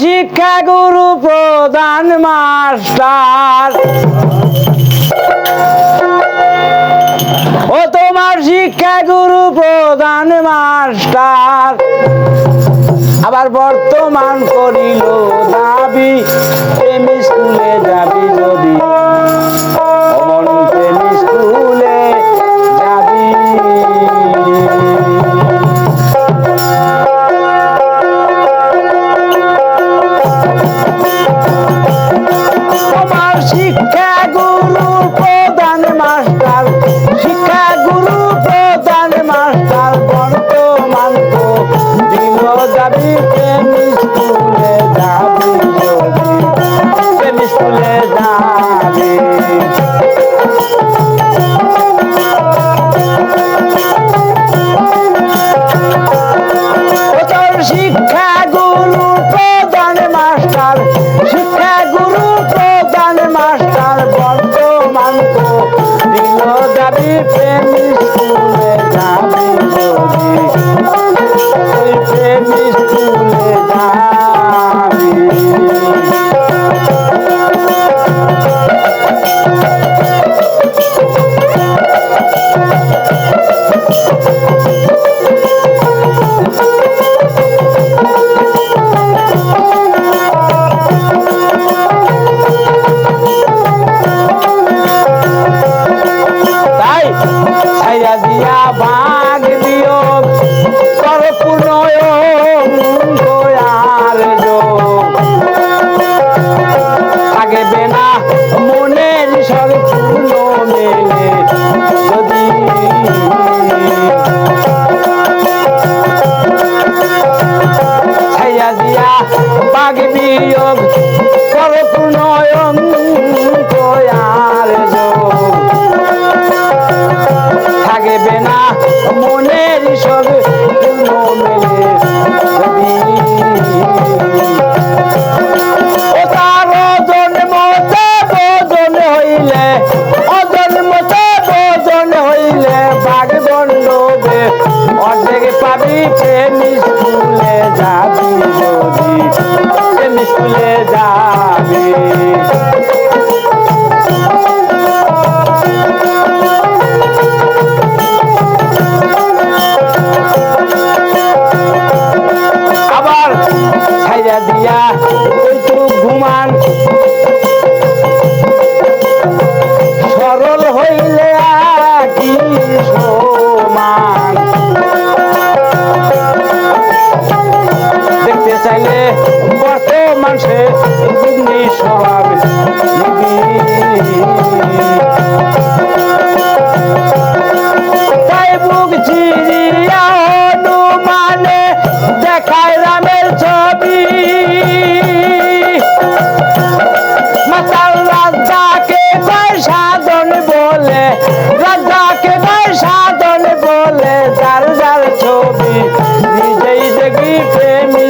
শিক্ষা গুরু প্রধান মাস্টার। ও তোমার শিক্ষা গুরু প্রধান মাস্টার। আবার বর্তমান করিল দাবি, প্রেম স্কুলে যাবি যদি। তোমার শিক্ষা গুরু প্রধান মাস্টার শিক্ষা গুরু প্রধান মাস্টার বর্তমান দিল যাবি প্রেম বিয়োগ কর পুনয়ন কয়ার থাকবে না মনের সব পাবি প্রেম স্কুলে যাবি যদি প্রেম স্কুলে যাবি।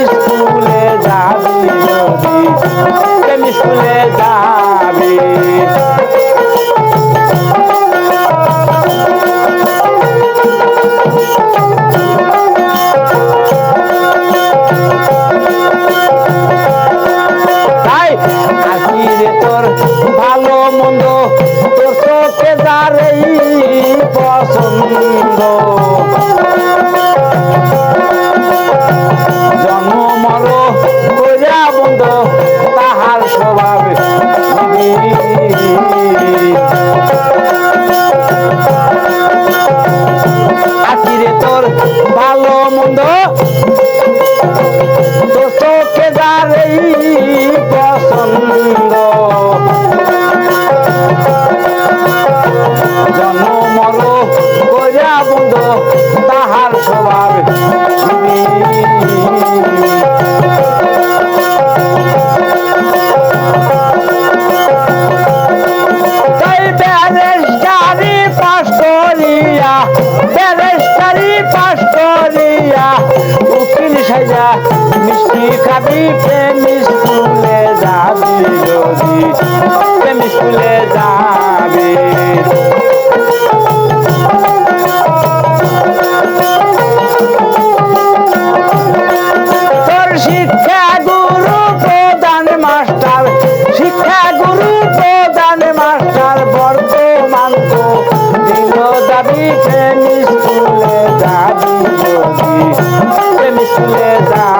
স্কুলে যাবি যদি? প্রেম স্কুলে যাবি? মন্দ, তোর চোখে যারেই পছন্দ। জন্ম মর কইরা বন্ধ তাহার স্বভাব আখিরে তোর ভালো মন্দ সাজা মিষ্টি খাবি প্রেম স্কুলে যাবি যদি প্রেম স্কুলে যাবি। Beleza.